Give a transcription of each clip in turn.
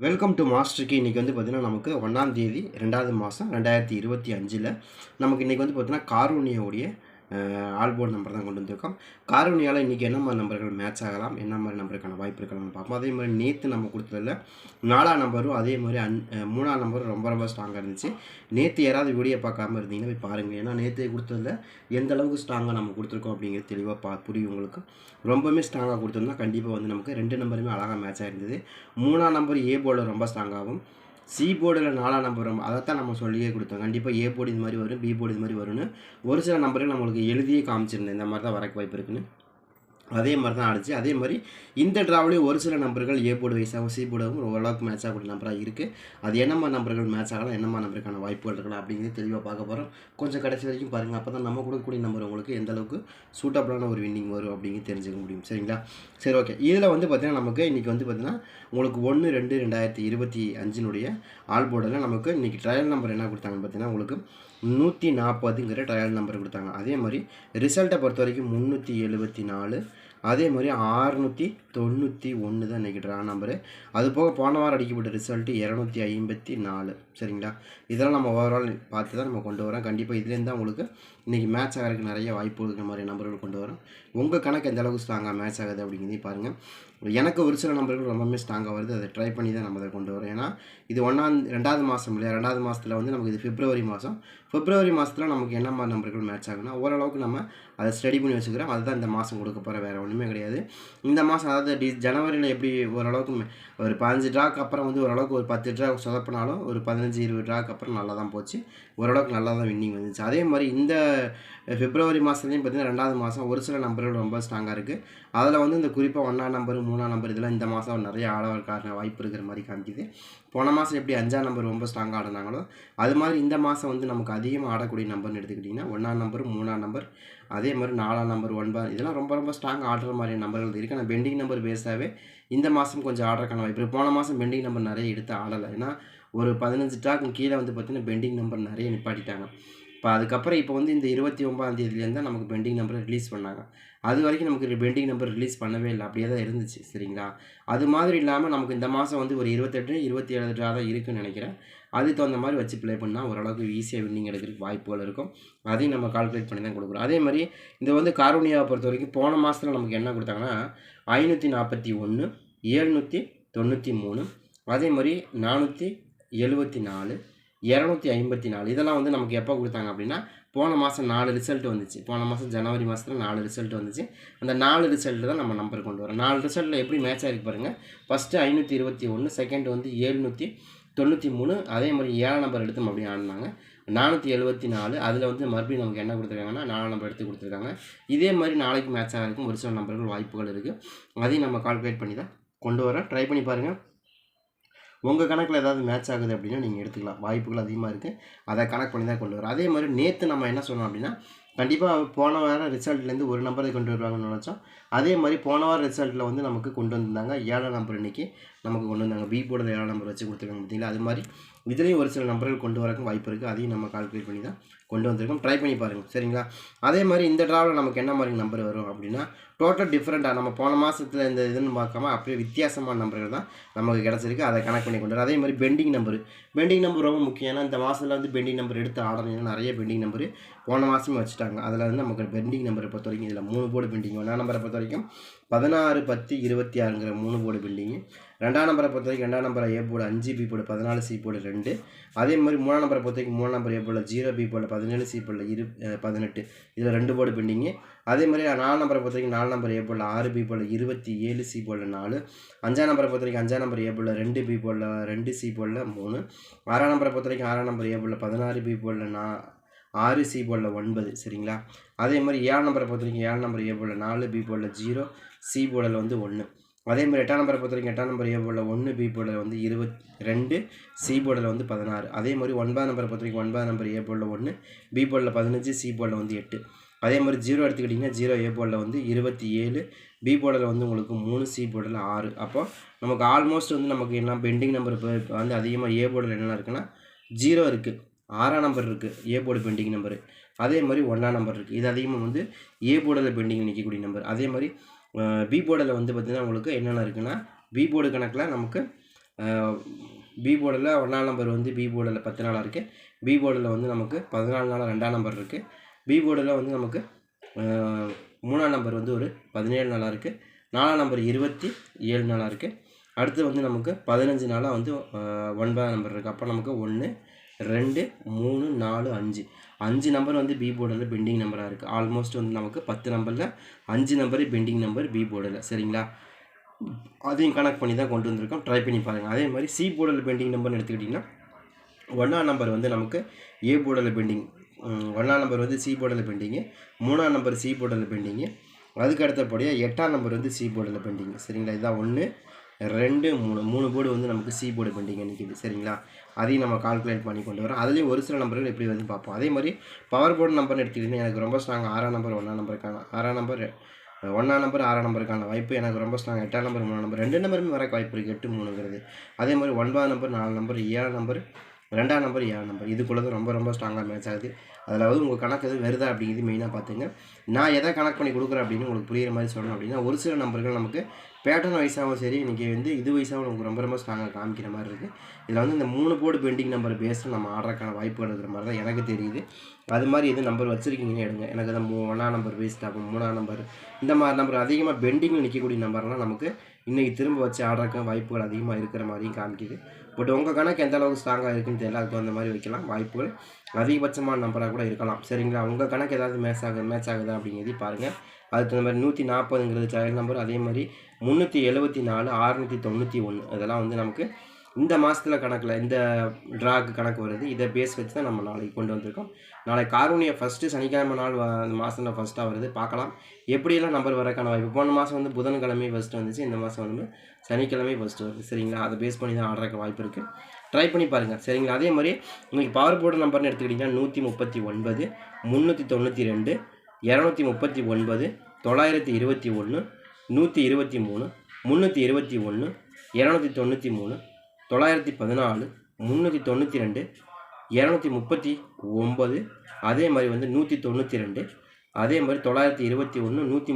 Welcome to மாஸ்டருக்கு இன்றைக்கி வந்து பார்த்திங்கன்னா நமக்கு ஒன்றாம் தேதி ரெண்டாவது மாதம் ரெண்டாயிரத்தி இருபத்தி அஞ்சில் நமக்கு இன்றைக்கி வந்து பார்த்திங்கன்னா காரூனியோடைய ஆல்போர்ட் நம்பர் தான் கொண்டு வந்திருக்கோம். காரணியால் இன்றைக்கி என்ன மாதிரி நம்பர்கள் மேட்ச் ஆகலாம் என்ன மாதிரி நம்பருக்கான வாய்ப்பு இருக்கலாம்னு பார்ப்போம். அதே மாதிரி நேற்று நம்ம கொடுத்ததில் நாலாம் நம்பரும் அதே மாதிரி அன் மூணாம் நம்பரும் ரொம்ப ரொம்ப ஸ்ட்ராங்காக இருந்துச்சு. நேற்று யாராவது வீடியோ பார்க்காம இருந்தீங்கன்னா போய் பாருங்கள் ஏன்னா நேற்று கொடுத்ததில் எந்த அளவுக்கு ஸ்ட்ராங்காக நம்ம கொடுத்துருக்கோம் அப்படிங்கிறது தெளிவாக பா புரியும் உங்களுக்கு. ரொம்பவுமே ஸ்ட்ராங்காக கொடுத்துருந்தா கண்டிப்பாக வந்து நமக்கு ரெண்டு நம்பருமே அழகாக மேட்ச் ஆகிருந்தது மூணாம் நம்பர் ஏ போர்டில் ரொம்ப ஸ்ட்ராங்காகவும் சி போர்டில் நாலாம் நம்பர் அதை அதைத்தான் நம்ம சொல்லியே கொடுத்தோம். கண்டிப்பாக ஏ போர்டு இது மாதிரி வரும் பி போர்டு இது மாதிரி வரும்னு ஒரு சில நம்பர்கள் நம்மளுக்கு எழுதியே காமிச்சிருந்தேன். இந்த மாதிரி தான் வரக்கு வாய்ப்பு இருக்குன்னு. அதே மாதிரி தான் ஆடிச்சு. அதே மாதிரி இந்த ட்ராவலையும் ஒரு சில நம்பர்கள் ஏ போர்டு வைஸாகவும் சி போர்டாகவும் ஓரளவுக்கு மேட்ச் ஆகக்கூடிய நம்பராக இருக்குது அது என்னம்மா நம்பர்கள் மேட்ச் ஆகலாம் என்னம்மா நம்பருக்கான வாய்ப்புகள் இருக்கலாம் அப்படிங்கிறது தெளிவாக பார்க்க போகிறோம் கொஞ்சம் கடைசி வரைக்கும் பாருங்கள் அப்போ தான் நம்ம கொடுக்கக்கூடிய நம்பர் உங்களுக்கு எந்த அளவுக்கு சூட்டபிளான ஒரு வின்னிங் வரும் அப்படிங்கிறது தெரிஞ்சுக்க முடியும். சரிங்களா? சரி ஓகே இதில் வந்து பார்த்திங்கன்னா நமக்கு இன்றைக்கி வந்து பார்த்திங்கன்னா உங்களுக்கு ஒன்று ரெண்டு ரெண்டாயிரத்தி இருபத்தி அஞ்சினுடைய ஆல் போர்டில் நமக்கு இன்றைக்கி ட்ரையல் நம்பர் என்ன கொடுத்தாங்கன்னு பார்த்தீங்கன்னா உங்களுக்கு நூற்றி நாற்பதுங்கிற ட்ரையல் நம்பர் கொடுத்தாங்க. அதே மாதிரி ரிசல்ட்டை பொறுத்த வரைக்கும் முந்நூற்றி எழுபத்தி நாலு அதே மாதிரி ஆறுநூற்றி தொண்ணூற்றி ஒன்று தான் இன்றைக்கி ட்ரா நம்பரு அது போக போன வாரம் அடிக்கப்பட்ட ரிசல்ட்டு இரநூத்தி ஐம்பத்தி நாலு. சரிங்களா? இதெல்லாம் நம்ம ஓவரால் பார்த்து தான் நம்ம கொண்டு வரோம். கண்டிப்பாக இதுலேருந்து தான் உங்களுக்கு இன்றைக்கி மேட்ச் ஆகிறதுக்கு நிறைய வாய்ப்பு இருக்கிற மாதிரி நம்பர்கள் கொண்டு வரோம். உங்கள் கணக்கு எந்த அளவுக்கு ஸ்ட்ராங்காக மேட்ச் ஆகுது அப்படிங்கிறதையும் பாருங்கள் எனக்கு ஒரு சில நம்பர்கள் ரொம்பவுமே ஸ்ட்ராங்காக வருது. அதை ட்ரை பண்ணி தான் நம்ம அதை கொண்டு வரோம். ஏன்னா இது ஒன்றாம் ரெண்டாவது மாதம் இல்லையா? ரெண்டாவது மாதத்தில் வந்து நமக்கு இது பிப்ரவரி மாதம் பிப்ரவரி மாதத்தில் நமக்கு என்ன மாதிரி நம்பர்கள் மேட்ச் ஆகுனா ஓரளவுக்கு நம்ம அதை ஸ்டடி பண்ணி வச்சுக்கிறோம். அதுதான் இந்த மாதம் கொடுக்க போகிற வேறு ஒன்றுமே கிடையாது. இந்த மாதம் அதாவது டி ஜனவரியில் எப்படி ஓரளவுக்கு ஒரு பதினஞ்சு ட்ராக்கு அப்புறம் வந்து ஓரளவுக்கு ஒரு பத்து ட்ரா சொதப்பினாலும் ஒரு பதினஞ்சு இருபது ட்ராக்கு அப்புறம் நல்லா தான் போச்சு. ஓரளவுக்கு நல்லா தான் வின்னிங் வந்துச்சு. அதே மாதிரி இந்த பிப்ரவரி மாதத்துலேயும் பார்த்தீங்கன்னா ரெண்டாவது மாதம் ஒரு சில நம்பர்கள் ரொம்ப ஸ்ட்ராங்காக இருக்குது அதில் வந்து இந்த குறிப்பாக ஒன்றாம் நம்பர் மூணாம் நம்பர் இதெல்லாம் இந்த மாதம் நிறைய ஆடவர்களுக்கான வாய்ப்பு இருக்கிற மாதிரி காமிக்குது. போன மாதம் எப்படி அஞ்சாம் நம்பர் ரொம்ப ஸ்ட்ராங்காக ஆடினாங்களோ அது மாதிரி இந்த மாதம் வந்து நமக்கு அதிகமாக ஆடக்கூடிய நம்பர்னு எடுத்துக்கிட்டிங்கன்னா ஒன்றாம் நம்பர் மூணாம் நம்பர் அதே மாதிரி நாலாம் நம்பர் ஒன்பது இதெல்லாம் ரொம்ப ரொம்ப ஸ்ட்ராங் ஆடுற மாதிரியான நம்பர்கள் இருக்குது ஆனால் பெண்டிங் நம்பர் பேஸாகவே இந்த மாதம் கொஞ்சம் ஆடுறக்கான வாய்ப்பு போன மாதம் பெண்டிங் நம்பர் நிறைய எடுத்து ஆடலை. ஏன்னா ஒரு பதினஞ்சு ட்ராக்கு கீழே வந்து பார்த்திங்கன்னா பெண்டிங் நம்பர் நிறைய நிப்பாட்டிட்டாங்க. இப்போ அதுக்கப்புறம் இப்போ வந்து இந்த இருபத்தி ஒம்பதாம் தேதியிலேருந்து தான் நமக்கு பெண்டிங் நம்பரை ரிலீஸ் பண்ணாங்க. அது வரைக்கும் நமக்கு பெண்டிங் நம்பர் ரிலீஸ் பண்ணவே இல்லை. அப்படியே தான் இருந்துச்சு சரிங்களா? அது மாதிரி இல்லாமல் நமக்கு இந்த மாதம் வந்து ஒரு இருபத்தெட்டு இருபத்தி ஏழு ட்ரா தான் இருக்குன்னு நினைக்கிறேன். அதுக்கு தகுந்த மாதிரி வச்சு ப்ளே பண்ணால் ஓரளவுக்கு ஈஸியாக வின்னிங் எடுக்கிறதுக்கு வாய்ப்புகள் இருக்கும். அதையும் நம்ம கால்குலேட் பண்ணி தான் கொடுக்குறோம். அதே மாதிரி இந்த வந்து காரோனியாவை பொறுத்த வரைக்கும் போன மாதத்தில் நமக்கு என்ன கொடுத்தாங்கன்னா ஐநூற்றி நாற்பத்தி ஒன்று ஏழ்நூற்றி தொண்ணூற்றி மூணு அதே மாதிரி நானூற்றி எழுபத்தி நாலு இரநூத்தி ஐம்பத்தி நாலு. இதெல்லாம் வந்து நமக்கு எப்போ கொடுத்தாங்க அப்படின்னா போன மாதம் நாலு ரிசல்ட் வந்துச்சு. போன மாதம் ஜனவரி மாதத்தில் நாலு ரிசல்ட் வந்துச்சு. அந்த நாலு ரிசல்ட் தான் நம்ம நம்பர் கொண்டு வரோம் நாலு ரிசல்ட்டில் எப்படி மேட்ச் ஆகிருக்கு பாருங்கள் ஃபஸ்ட்டு ஐநூற்றி இருபத்தி ஒன்று செகண்ட் வந்து ஏழ்நூற்றி தொண்ணூற்றி மூணு. அதே மாதிரி ஏழாம் நம்பர் எடுத்து மறுபடியும் ஆடினாங்க. நானூற்றி எழுபத்தி நாலு. அதில் வந்து மறுபடியும் நமக்கு என்ன கொடுத்துருக்காங்கன்னா நாலாம் நம்பர் எடுத்து கொடுத்துருக்காங்க. இதே மாதிரி நாளைக்கு மேட்ச் ஆகிறதுக்கும் ஒரு சில நம்பர்கள் வாய்ப்புகள் இருக்குது அதையும் நம்ம கால்குலேட் பண்ணி தான் கொண்டு வரோம் ட்ரை பண்ணி பாருங்கள் உங்கள் கணக்கில் ஏதாவது மேட்ச் ஆகுது அப்படின்னா நீங்கள் எடுத்துக்கலாம். வாய்ப்புகள் அதிகமாக இருக்குது அதை கணக்கு பண்ணி தான் கொண்டு வரும் அதே மாதிரி நேற்று நம்ம என்ன சொன்னோம் அப்படின்னா கண்டிப்பாக போன வாரம் ரிசல்ட்லேருந்து ஒரு நம்பரை கொண்டு வருவாங்கன்னு நினச்சோம். அதே மாதிரி போன வாரம் ரிசல்ட்டில் வந்து நமக்கு கொண்டு வந்திருந்தாங்க. ஏழாம் நம்பர் இன்றைக்கி நமக்கு கொண்டு வந்தாங்க. பி போர்டில் ஏழாம் நம்பர் வச்சு கொடுத்துருக்காங்க பார்த்தீங்களா? அது மாதிரி இதுலேயும் ஒரு சில நம்பர்கள் கொண்டு வரக்கும் வாய்ப்பு இருக்குது அதையும் நம்ம கால்குலேட் பண்ணி தான் கொண்டு வந்திருக்கோம். ட்ரை பண்ணி பாருங்கள் சரிங்களா? அதே மாதிரி இந்த ட்ராவில் நமக்கு என்ன மாதிரி நம்பர் வரும் அப்படின்னா டோட்டல் டிஃப்ரெண்ட்டாக நம்ம போன மாதத்தில் இந்த இதுன்னு பார்க்காம அப்படியே வித்தியாசமான நம்பர்கள் தான் நமக்கு கிடச்சிருக்கு. அதை கணக்கு பண்ணி கொண்டு அதே மாதிரி பெண்டிங் நம்பர் பெண்டிங் நம்பர் ரொம்ப முக்கியம். ஏன்னா இந்த மாதத்தில் வந்து பெண்டிங் நம்பர் எடுத்து ஆடணும். நிறைய பெண்டிங் நம்பர் போன மாதமே வச்சுட்டாங்க. அதில் வந்து நமக்கு பெண்டிங் நம்பரை பொறுத்த வரைக்கும் இதில் மூணு போர்டு பெண்டிங் ஒன்றா நம்பரை பொறுத்த வரைக்கும் பதினாறு பத்து இருபத்தி ஆறுங்கிற மூணு போர்டு பில்டிங்கு ரெண்டாம் நம்பரை பொறுத்த வரைக்கும் ரெண்டாம் நம்பரை ஏ போர்டு அஞ்சு பி போர்டு பதினாலு சி போர்டு ரெண்டு. அதே மாதிரி மூணாம் நம்பரை பொறுத்த வரைக்கும் மூணாம் நம்பர் ஏ போர்டில் ஜீரோ பி போர்டில் பதினேழு சி போர்டில் இரு பதினெட்டு. இதில் ரெண்டு போர்டு பில்டிங்கு அதே மாதிரி நாலு நம்பரை பொறுத்த வரைக்கும் நாலு நம்பர் ஏ போர்டில் ஆறு பி போர்டில் இருபத்தி ஏழு சி போர்டில் நாலு. அஞ்சாம் நம்பரை பொறுத்த வரைக்கும் அஞ்சாம் நம்பர் ஏ போர்டில் ரெண்டு பி போர்டில் ரெண்டு சி போர்டில் மூணு. ஆறாம் நம்பரை பொறுத்த வரைக்கும் ஆறாம் நம்பர் ஏ போர்டில் பதினாறு பி போர்டில் நான் ஆறு சி போலில் ஒன்பது சரிங்களா? அதே மாதிரி ஏழு நம்பரை பொறுத்த வரைக்கும் நம்பர் ஏ போலில் நாலு பி போலில் ஜீரோ சி போலில் வந்து ஒன்று அதே மாதிரி எட்டாம் நம்பரை பொறுத்த வரைக்கும் எட்டாம் நம்பர் ஏ போர்டில் ஒன்று பி போர்டில் வந்து இருபத் ரெண்டு சி போர்டில் வந்து பதினாறு. அதே மாதிரி ஒன்பதாம் நம்பரை பொறுத்த வரைக்கும் ஒன்பதாம் நம்பர் ஏ போர்டில் ஒன்று பி போர்டில் பதினஞ்சு சி போர்டில் வந்து எட்டு. அதே மாதிரி ஜீரோ எடுத்துக்கிட்டிங்கன்னா ஜீரோ ஏ போர்டில் வந்து இருபத்தி ஏழு பி போர்டில் வந்து உங்களுக்கு மூணு சி போர்டில் ஆறு. அப்போ நமக்கு ஆல்மோஸ்ட் வந்து நமக்கு என்ன பெண்டிங் நம்பர் இப்போ இப்போ வந்து அதிகமாக ஏ போர்டில் என்னென்ன இருக்குன்னா ஜீரோ இருக்குது ஆறாம் நம்பர் இருக்குது ஏ போர்டு பெண்டிங் நம்பரு அதே மாதிரி ஒன்றாம் நம்பர் இருக்குது இது அதிகமாக வந்து ஏ போர்டில் பெண்டிங் நிற்கக்கூடிய நம்பர் அதே மாதிரி பி போர்டில் வந்து பார்த்திங்கன்னா உங்களுக்கு என்னென்ன இருக்குன்னா பி போர்டு கணக்கில் நமக்கு பி போர்டில் ஒன்றாம் நம்பர் வந்து பி போர்டில் பத்து நாளாக இருக்குது பி போர்டில் வந்து நமக்கு பதினாலு நாளாக ரெண்டாம் நம்பர் இருக்குது பி போர்டில் வந்து நமக்கு மூணாம் நம்பர் வந்து ஒரு பதினேழு நாளாக இருக்குது நாலாம் நம்பர் இருபத்தி ஏழு நாளாக இருக்குது அடுத்து வந்து நமக்கு பதினஞ்சு நாளாக வந்து ஒன்பதாம் நம்பர் இருக்குது அப்போ நமக்கு ஒன்று ரெண்டு மூணு நாலு அஞ்சு. அஞ்சு நம்பர் வந்து பி போர்டில் பெண்டிங் நம்பராக இருக்குது ஆல்மோஸ்ட் வந்து நமக்கு பத்து நம்பரில் அஞ்சு நம்பரு பெண்டிங் நம்பர் பி போர்டில் சரிங்களா? அதையும் கனெக்ட் பண்ணி தான் கொண்டு வந்திருக்கோம். ட்ரை பண்ணி பாருங்கள் அதே மாதிரி சி போர்டில் பெண்டிங் நம்பர்னு எடுத்துக்கிட்டிங்கன்னா ஒன்றாம் நம்பர் வந்து நமக்கு ஏ போர்டில் பெண்டிங் ஒன்றாம் நம்பர் வந்து சி போர்டில் பெண்டிங்கு மூணாம் நம்பர் சி போர்டில் பெண்டிங்கு அதுக்கு அடுத்தபடியாக எட்டாம் நம்பர் வந்து சி போர்டில் பெண்டிங் சரிங்களா? இதுதான் ஒன்று ரெண்டு மூணு மூணு போர்டு வந்து நமக்கு சி போர்டு பெண்டிங் நிற்கிது சரிங்களா? அதையும் நம்ம கால்குலேட் பண்ணி கொண்டு வரோம். அதுலேயும் ஒரு சில நம்பர்கள் எப்படி வந்து பார்ப்போம். அதே மாதிரி பவர் போர்டு நம்பர்னு எடுத்துக்கிட்டிங்கன்னா எனக்கு ரொம்ப ஸ்ட்ராங் ஆறாம் நம்பர் ஒன்றாம் நம்பருக்கான ஆறாம் நம்பர் ஒன்றாம் நம்பர் ஆறாம் நம்பருக்கான வாய்ப்பு எனக்கு ரொம்ப ஸ்ட்ராங் எட்டாம் நம்பர் மூணாம் நம்பர் ரெண்டு நம்பருமே வர வாய்ப்பு இருக்குது எட்டு மூணுங்கிறது. அதே மாதிரி ஒன்பதாம் நம்பர் நாலு நம்பர் ஏழாம் நம்பர் ரெண்டாம் நம்பர் ஏழாம் நம்பர் இதுக்குள்ளது ரொம்ப ரொம்ப ஸ்ட்ராங்காக மேட்ச் ஆகுது. அதாவது உங்கள் கணக்கு எதுவும் வருதா அப்படிங்கிறது மெயினாக பார்த்துங்க நான் எதை கணக்கு பண்ணி கொடுக்குறேன் அப்படின்னு உங்களுக்கு புரியுற மாதிரி சொல்லணும் அப்படின்னா ஒரு சில நம்பர்கள் நமக்கு பேட்டர்ன் வைஸாகவும் சரி இன்றைக்கி வந்து இது வைஸாகவும் நமக்கு ரொம்ப ரொம்ப ஸ்ட்ராங்காக காமிக்கிற மாதிரி இருக்குது இதில் வந்து இந்த மூணு போர்டு பெண்டிங் நம்பர் பேஸில் நம்ம ஆடுறதுக்கான வாய்ப்புகள் இருக்கிற மாதிரி தான் எனக்கு தெரியுது. அது மாதிரி எது நம்பர் வச்சுருக்கீங்கன்னு எடுங்க. எனக்கு அந்த மூ ஒன்றாம் நம்பர் வேஸ்ட் ஆகும் மூணாம் நம்பர் இந்த மாதிரி நம்பர் அதிகமாக பெண்டிங்கில் நிற்கக்கூடிய நம்பர்லாம் நமக்கு இன்றைக்கி திரும்ப வச்சு ஆடுறதுக்கு வாய்ப்புகள் அதிகமாக இருக்கிற மாதிரியும் காமிக்குது. பட் உங்கள் கணக்கு எந்த அளவுக்கு ஸ்ட்ராங்காக இருக்குன்னு தெரியல அதுக்கு அந்த மாதிரி வைக்கலாம். வாய்ப்புகள் அதிகபட்சமான நம்பராக கூட இருக்கலாம். சரிங்களா? உங்கள் கணக்கு ஏதாவது மேட்ச் ஆகுது மேட்ச் ஆகுதா அப்படிங்கிறது பாருங்கள் அதுக்கு தகுந்த மாதிரி நூற்றி நாற்பதுங்கிறது சைல்டு நம்பர் அதே மாதிரி முந்நூற்றி எழுபத்தி நாலு ஆறுநூற்றி தொண்ணூற்றி ஒன்று இதெல்லாம் வந்து நமக்கு இந்த மாதத்தில் கணக்கில் இந்த ட்ராக்கு கணக்கு வருது. இதை பேஸ் வச்சு தான் நம்ம நாளைக்கு கொண்டு வந்திருக்கோம். நாளைக்கு காரூணியை ஃபஸ்ட்டு சனிக்கிழமை நாள் வ- அந்த மாதத்தில் ஃபஸ்ட்டாக வருது. பார்க்கலாம். எப்படியெல்லாம் நம்பர் வரக்கான வாய்ப்பு? போன மாதம் வந்து புதன்கிழமை ஃபஸ்ட்டு வந்துச்சு. இந்த மாதம் வந்து சனிக்கிழமை ஃபஸ்ட்டு வருது. சரிங்களா? அதை பேஸ் பண்ணி தான் ஆடுறதுக்கு வாய்ப்பு இருக்குது ட்ரை பண்ணி பாருங்கள் சரிங்களா? அதே மாதிரி இன்னைக்கு பவர் போர்டு நம்பர்னு எடுத்துக்கிட்டிங்கன்னா நூற்றி முப்பத்தி ஒன்பது முந்நூற்றி தொண்ணூற்றி ரெண்டு இரநூத்தி முப்பத்தி ஒன்பது தொள்ளாயிரத்தி இருபத்தி ஒன்று நூற்றி இருபத்தி மூணு முந்நூற்றி இருபத்தி ஒன்று இரநூத்தி தொண்ணூற்றி மூணு தொள்ளாயிரத்தி பதினாலு முந்நூற்றி தொண்ணூற்றி ரெண்டு இரநூத்தி முப்பத்தி ஒம்பது அதே மாதிரி வந்து நூற்றி தொண்ணூற்றி ரெண்டு அதே மாதிரி தொள்ளாயிரத்தி இருபத்தி ஒன்று நூற்றி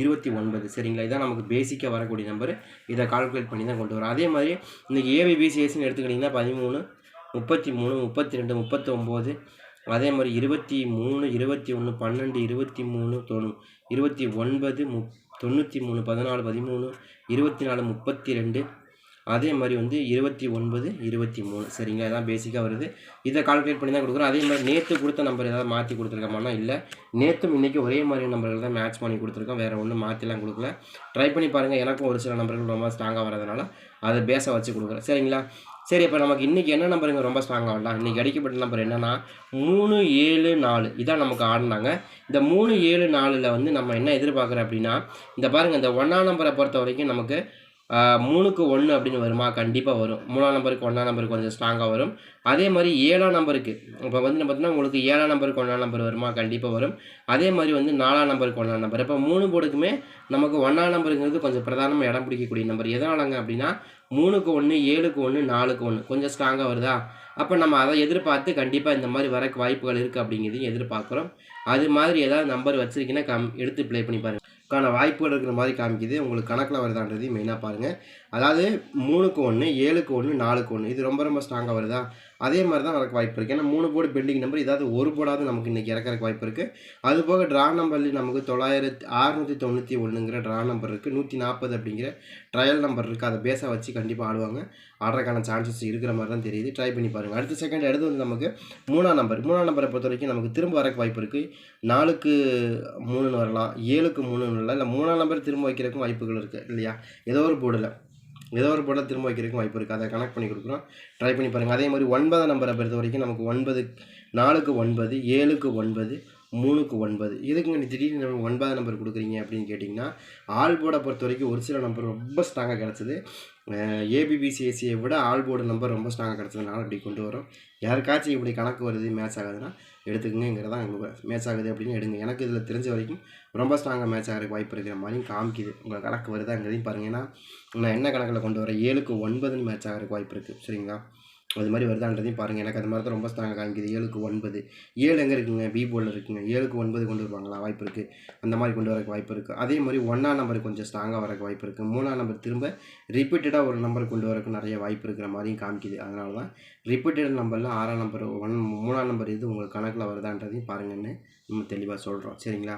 இருபத்தி ஒன்பது. சரிங்களா? இதான் நமக்கு பேசிக்காக வரக்கூடிய நம்பர் இதை கால்குலேட் பண்ணி தான் கொண்டு வரும். அதே மாதிரி இன்றைக்கி ஏபிபிசிஎஸ்ன்னு எடுத்துக்கிட்டிங்கன்னா பதிமூணு முப்பத்தி மூணு முப்பத்தி ரெண்டு முப்பத்தொம்போது அதே மாதிரி இருபத்தி மூணு இருபத்தி ஒன்று பன்னெண்டு இருபத்தி மூணு தொண்ணு இருபத்தி ஒன்பது முப் தொண்ணூற்றி மூணு பதினாலு பதிமூணு இருபத்தி நாலு முப்பத்தி ரெண்டு அதே மாதிரி வந்து இருபத்தி ஒன்பது இருபத்தி மூணு. சரிங்க அதான் பேசிக்காக வருது. இதை கால்குலேட் பண்ணி தான் கொடுக்குறோம். அதே மாதிரி நேற்று கொடுத்த நம்பர் ஏதாவது மாற்றி கொடுத்துருக்கோமானா இல்லை. நேற்றும் இன்றைக்கி ஒரே மாதிரி நம்பர்கள் தான் மேட்ச் பண்ணி கொடுத்துருக்கோம். வேறு ஒன்றும் மாற்றிலாம் கொடுக்கல. ட்ரை பண்ணி பாருங்கள் எனக்கும் ஒரு சில நம்பர்கள் ரொம்ப ஸ்ட்ராங்காக வரதுனால அதை பேஸை வச்சு கொடுக்குறேன். சரிங்களா? சரி இப்போ நமக்கு இன்றைக்கி என்ன நம்பருங்க ரொம்ப ஸ்ட்ராங்காக ஆடலாம் இன்றைக்கி அடிக்கப்பட்ட நம்பர் என்னென்னா மூணு ஏழு நாலு. இதான் நமக்கு ஆடினாங்க இந்த மூணு ஏழு நாலில் வந்து நம்ம என்ன எதிர்பார்க்குறோம் அப்படின்னா இந்த பாருங்கள் இந்த ஒன்றாம் நம்பரை பொறுத்த வரைக்கும் நமக்கு மூணுக்கு ஒன்று அப்படின்னு வருமா? கண்டிப்பாக வரும். மூணாம் நம்பருக்கு ஒன்றாம் நம்பருக்கு கொஞ்சம் ஸ்ட்ராங்காக வரும். அதே மாதிரி ஏழாம் நம்பருக்கு இப்போ வந்து பார்த்தீங்கன்னா உங்களுக்கு ஏழாம் நம்பருக்கு ஒன்றாம் நம்பர் வருமா? கண்டிப்பாக வரும். அதே மாதிரி வந்து நாலாம் நம்பருக்கு ஒன்றாம் நம்பர். இப்போ மூணு போர்டுக்குமே நமக்கு ஒன்றாம் நம்பருங்கிறது கொஞ்சம் பிரதானமாக இடம் பிடிக்கக்கூடிய நம்பர். எதனாலங்க அப்படின்னா மூணுக்கு ஒன்று ஏழுக்கு ஒன்று நாலுக்கு ஒன்று கொஞ்சம் ஸ்ட்ராங்காக வருதா? அப்போ நம்ம அதை எதிர்பார்த்து கண்டிப்பாக இந்த மாதிரி வரக்கு வாய்ப்புகள் இருக்குது அப்படிங்கிறதையும் எதிர்பார்க்குறோம். அது மாதிரி ஏதாவது நம்பர் வச்சுருக்கீங்கன்னா கம் எடுத்து ப்ளே பண்ணி பாருங்க. கான வாய்ப்புகள் இருக்கிற மாதிரி காமிக்குது. உங்களுக்கு கணக்கில் வருதான்றதையும் மெயினாக பாருங்கள் அதாவது மூணுக்கு ஒன்று ஏழுக்கு ஒன்று நாலுக்கு ஒன்று இது ரொம்ப ரொம்ப ஸ்ட்ராங்காக வருதா? அதே மாதிரி தான் வரக்கு வாய்ப்பு இருக்குது ஏன்னா மூணு போர்டு பெண்டிங் நம்பர் ஏதாவது ஒரு போர்டாவது நமக்கு இன்றைக்கி இறக்குறக்கு வாய்ப்பு இருக்குது அது போக ட்ரா நம்பர்லேயும் நமக்கு தொள்ளாயிரத்தி அறநூற்றி தொண்ணூற்றி ஒன்றுங்கிற ட்ரா நம்பர் இருக்குது நூற்றி நாற்பது அப்படிங்கிற ட்ரையல் நம்பர் இருக்குது அதை பேஸாக வச்சு கண்டிப்பாக ஆடுவாங்க. ஆடுறதுக்கான சான்சஸ் இருக்கிற மாதிரி தான் தெரியுது. ட்ரை பண்ணி பாருங்கள் அடுத்த செகண்ட் அடுத்து வந்து நமக்கு மூணாம் நம்பர் மூணாம் நம்பரை பொறுத்த வரைக்கும் நமக்கு திரும்ப வரக்கு வாய்ப்பு இருக்குது நாலுக்கு மூணுன்னு வரலாம். ஏழுக்கு மூணுன்னு வரலாம். இல்லை மூணாம் நம்பர் திரும்ப வைக்கிறதுக்கும் வாய்ப்புகள் இருக்குது இல்லையா? ஏதோ ஒரு போர்டில் ஏதோ ஒரு போட்டால் திரும்ப வைக்கிறதுக்கும் வாய்ப்பு இருக்குது அதை கனெக்ட் பண்ணி கொடுக்குறோம். ட்ரை பண்ணி பாருங்கள் அதே மாதிரி ஒன்பதாம் நம்பரை பொறுத்த வரைக்கும் நமக்கு ஒன்பது நாலுக்கு ஒன்பது ஏழுக்கு ஒன்பது மூணுக்கு ஒன்பது. இதுக்கு நீ திடீர்னு நம்ம ஒன்பதாம் நம்பர் கொடுக்குறீங்க அப்படின்னு கேட்டிங்கன்னா ஆள் போட பொறுத்த வரைக்கும் ஒரு சில நம்பர் ரொம்ப ஸ்ட்ராங்காக கிடச்சிது. ஏபிபிசிஎஸ்சியை விட ஆல் போர்டு நம்பர் ரொம்ப ஸ்ட்ராங்காக கிடச்சதுனால இப்படி கொண்டு வரோம். யாருக்காச்சும் இப்படி கணக்கு வருது மேட்ச் ஆகுதுன்னா எடுத்துக்கங்கிறதான் எங்களுக்கு மேட்ச் ஆகுது அப்படின்னு எடுங்க. எனக்கு இதில் தெரிஞ்ச வரைக்கும் ரொம்ப ஸ்ட்ராங்காக மேட்ச் ஆகிறதுக்கு வாய்ப்பு இருக்கிற மாதிரியும் காமிக்குது. உங்கள் கணக்கு வருதாங்கிறதையும் பாருங்கள் ஏன்னா நான் என்ன கணக்கில் கொண்டு வரேன்? ஏழுக்கு ஒன்பதுன்னு மேட்ச் ஆகிறதுக்கு வாய்ப்பு இருக்குது சரிங்களா? அது மாதிரி வருதான்றதையும் பாருங்கள் எனக்கு அந்த மாதிரி தான் ரொம்ப ஸ்ட்ராங்காக காமிக்குது. ஏழுக்கு ஒன்பது. ஏழு எங்கே இருக்குங்க? பி போர்டில் இருக்குங்க. ஏழுக்கு ஒன்பது கொண்டு வருவாங்களா? வாய்ப்பு இருக்குது அந்த மாதிரி கொண்டு வரக்கு வாய்ப்பு இருக்குது அதே மாதிரி ஒன்றாம் நம்பர் கொஞ்சம் ஸ்ட்ராங்காக வரக்கு வாய்ப்பு இருக்குது மூணாம் நம்பர் திரும்ப ரிப்பீட்டடாக ஒரு நம்பர் கொண்டு வரக்கு நிறைய வாய்ப்பு இருக்கிற மாதிரியும் காமிக்குது. அதனால தான் ரிப்பீட்டட் நம்பரில் ஆறாம் நம்பர் ஒன் மூணாம் நம்பர் இது உங்களுக்கு கணக்கில் வருதான்றதையும் பாருங்கன்னு நம்ம தெளிவாக சொல்கிறோம் சரிங்களா?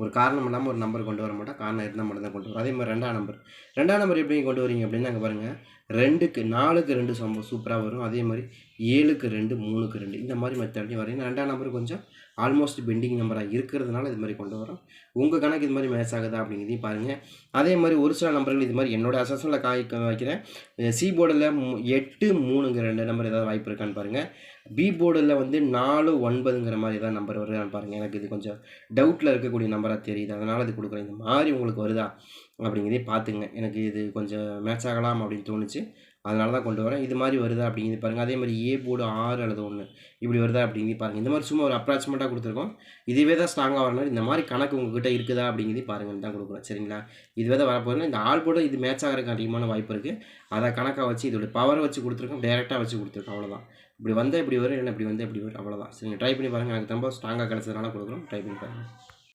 ஒரு காரணம் இல்லாமல் ஒரு நம்பர் கொண்டு வர மாட்டோம் காரணம் இருந்தால் மட்டும் தான் கொண்டு வரும். அதே மாதிரி ரெண்டாம் நம்பர் ரெண்டாம் நம்பர் எப்படி கொண்டு வரீங்க அப்படின்னு அங்கே பாருங்கள் ரெண்டுக்கு நாலுக்கு ரெண்டு சம்ப சூப்பராக வரும். அதே மாதிரி ஏழுக்கு ரெண்டு மூணுக்கு ரெண்டு. இந்த மாதிரி மெத்தட்லையும் வரும். ரெண்டாம் நம்பர் கொஞ்சம் ஆல்மோஸ்ட் பெண்டிங் நம்பராக இருக்கிறதுனால இது மாதிரி கொண்டு வரோம். உங்கள் கணக்கு இது மாதிரி மேட்ச் ஆகுதா அப்படிங்கிறதையும் பாருங்கள் அதே மாதிரி ஒரு சில நம்பர்கள் இது மாதிரி என்னோட அசஸனில் காய் வைக்கிறேன். சி போர்டில் எட்டு மூணுங்கிற ரெண்டு நம்பர் ஏதாவது வாய்ப்பு இருக்கான்னு பாருங்கள் பி போர்டில் வந்து நாலு ஒன்பதுங்கிற மாதிரி ஏதாவது நம்பர் வருதான்னு பாருங்கள் எனக்கு இது கொஞ்சம் டவுட்டில் இருக்கக்கூடிய நம்பராக தெரியுது. அதனால் இது கொடுக்குறேன். இந்த மாதிரி உங்களுக்கு வருதா அப்படிங்கிறதையும் பார்த்துங்க. எனக்கு இது கொஞ்சம் மேட்ச் ஆகலாம் அப்படின்னு தோணுச்சு. அதனால தான் கொண்டு வரேன். இது மாதிரி வருதா அப்படிங்கிறது பாருங்கள் அதே மாதிரி ஏ போர்டு ஆறு அல்லது ஒன்று இப்படி வருதா அப்படிங்கிறது பாருங்கள் இந்த மாதிரி சும்மா ஒரு அப்ராக்சிமேட்டாக கொடுத்துருக்கோம். இதுவே தான் ஸ்ட்ராங்காக வரணும் இந்த மாதிரி கணக்கு உங்ககிட்ட இருக்குதா அப்படிங்கிறது பாருங்கன்னு தான் கொடுக்குறேன் சரிங்களா? இதுவே தான் வரப்போகுதுன்னா இந்த ஆள் போர்டு இது மேட்ச் ஆகிறதுக்கு அதிகமான வாய்ப்பு இருக்குது அதை கணக்காக வச்சு இதோட பவரை வச்சு கொடுத்துருக்கோம். டேரெக்டாக வச்சு கொடுத்துருக்கோம். அவ்வளோதான் இப்படி வந்தால் இப்படி வரும் இல்லை இப்படி வந்தால் இப்படி வரும். அவ்வளோதான் சரிங்க. ட்ரை பண்ணி பாருங்கள் எனக்கு ரொம்ப ஸ்ட்ராங்காக கிடச்சதுனால கொடுக்குறோம். ட்ரை பண்ணி பாருங்கள்